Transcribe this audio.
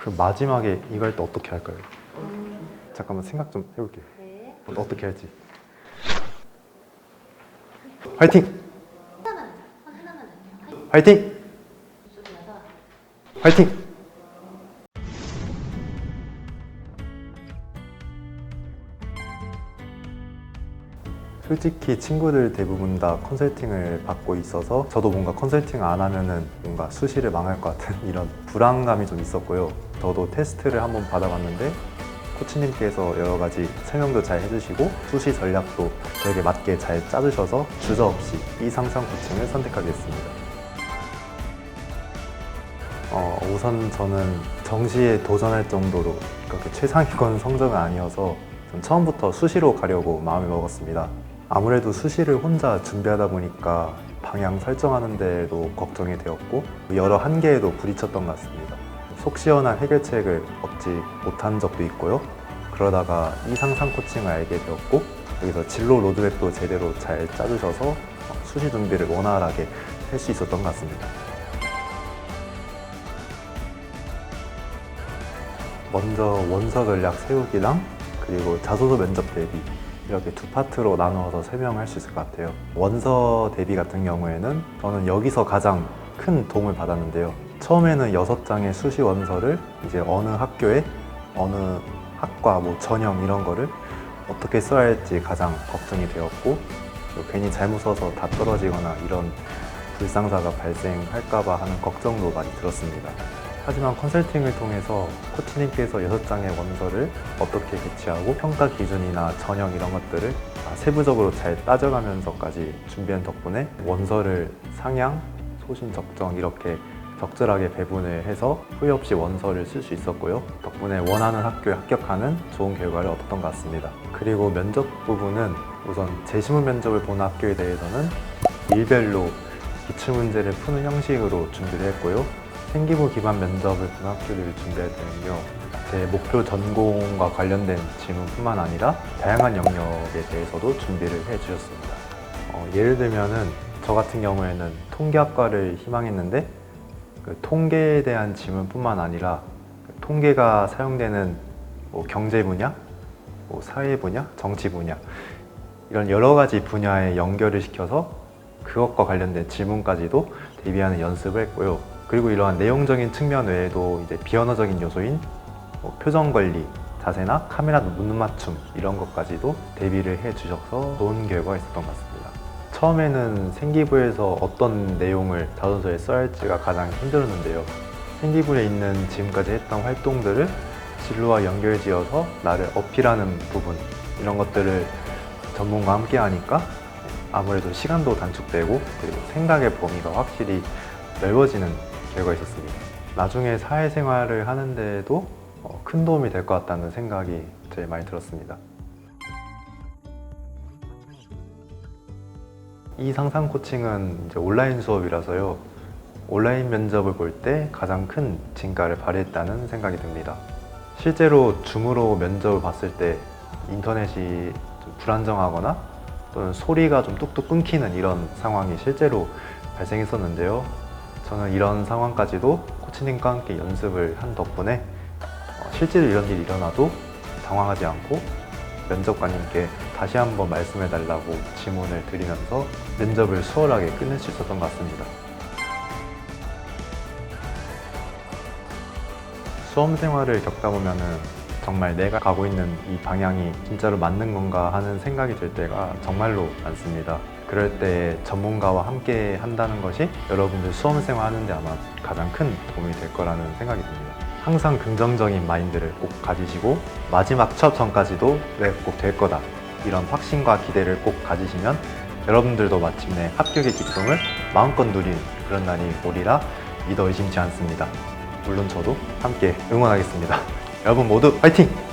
그 마지막에 이거 할 때 어떻게 할까요? 잠깐만 생각 좀 해볼게요. 네. 어떻게 할지. 화이팅! 하나만 할게요. 화이팅! 화이팅! 솔직히 친구들 대부분 다 컨설팅을 받고 있어서 저도 뭔가 컨설팅 안 하면은 뭔가 수시를 망할 것 같은 이런 불안감이 좀 있었고요. 저도 테스트를 한번 받아봤는데 코치님께서 여러 가지 설명도 잘 해주시고 수시 전략도 저에게 맞게 잘 짜주셔서 주저 없이 이 상상 코칭을 선택하게 됐습니다. 어, 우선 저는 정시에 도전할 정도로 그렇게 최상위권 성적은 아니어서 전 처음부터 수시로 가려고 마음을 먹었습니다. 아무래도 수시를 혼자 준비하다 보니까 방향 설정하는 데도 걱정이 되었고 여러 한계에도 부딪혔던 것 같습니다. 속 시원한 해결책을 얻지 못한 적도 있고요. 그러다가 이 상상 코칭을 알게 되었고 여기서 진로 로드맵도 제대로 잘 짜주셔서 어, 수시 준비를 원활하게 할 수 있었던 것 같습니다. 먼저 원서 전략 세우기랑 그리고 자소서 면접 대비 이렇게 두 파트로 나누어서 설명할 수 있을 것 같아요. 원서 대비 같은 경우에는 저는 여기서 가장 큰 도움을 받았는데요. 처음에는 여섯 장의 수시 원서를 이제 어느 학교에 어느 학과 뭐 전형 이런 거를 어떻게 써야 할지 가장 걱정이 되었고 또 괜히 잘못 써서 다 떨어지거나 이런 불상사가 발생할까봐 하는 걱정도 많이 들었습니다. 하지만 컨설팅을 통해서 코치님께서 6장의 원서를 어떻게 배치하고 평가 기준이나 전형 이런 것들을 다 세부적으로 잘 따져가면서까지 준비한 덕분에 원서를 상향, 소신 적정 이렇게 적절하게 배분을 해서 후회 없이 원서를 쓸 수 있었고요. 덕분에 원하는 학교에 합격하는 좋은 결과를 얻었던 것 같습니다. 그리고 면접 부분은 우선 재시문 면접을 본 학교에 대해서는 일별로 기출 문제를 푸는 형식으로 준비를 했고요. 생기부 기반 면접을 본 학교를 준비할 때는요. 제 목표 전공과 관련된 질문뿐만 아니라 다양한 영역에 대해서도 준비를 해 주셨습니다. 어, 예를 들면은 저 같은 경우에는 통계학과를 희망했는데 그 통계에 대한 질문뿐만 아니라 그 통계가 사용되는 뭐 경제 분야, 뭐 사회 분야, 정치 분야 이런 여러 가지 분야에 연결을 시켜서 그것과 관련된 질문까지도 대비하는 연습을 했고요. 그리고 이러한 내용적인 측면 외에도 이제 비언어적인 요소인 뭐 표정 관리, 자세나 카메라 눈 맞춤 이런 것까지도 대비를 해 주셔서 좋은 결과가 있었던 것 같습니다. 처음에는 생기부에서 어떤 내용을 자소서에 써야 할지가 가장 힘들었는데요. 생기부에 있는 지금까지 했던 활동들을 진로와 연결지어서 나를 어필하는 부분 이런 것들을 전문가와 함께 하니까 아무래도 시간도 단축되고 그리고 생각의 범위가 확실히 넓어지는 결과가 있었습니다. 나중에 사회생활을 하는데도 어, 큰 도움이 될 것 같다는 생각이 제일 많이 들었습니다. 이 상상 코칭은 이제 온라인 수업이라서요. 온라인 면접을 볼 때 가장 큰 진가를 발휘했다는 생각이 듭니다. 실제로 줌으로 면접을 봤을 때 인터넷이 좀 불안정하거나 또는 소리가 좀 뚝뚝 끊기는 이런 상황이 실제로 발생했었는데요. 저는 이런 상황까지도 코치님과 함께 연습을 한 덕분에 어, 실제로 이런 일이 일어나도 당황하지 않고 면접관님께 다시 한번 말씀해 달라고 질문을 드리면서 면접을 수월하게 끝낼 수 있었던 것 같습니다. 수험 생활을 겪다 보면은 정말 내가 가고 있는 이 방향이 진짜로 맞는 건가 하는 생각이 들 때가 정말로 많습니다. 그럴 때 전문가와 함께 한다는 것이 여러분들 수험 생활 하는데 아마 가장 큰 도움이 될 거라는 생각이 듭니다. 항상 긍정적인 마인드를 꼭 가지시고 마지막 취업 전까지도 내가 꼭될 거다. 이런 확신과 기대를 꼭 가지시면 여러분들도 마침내 합격의 기쁨을 마음껏 누리는 그런 날이 오리라 믿어 의심치 않습니다. 물론 저도 함께 응원하겠습니다. 여러분 모두 화이팅!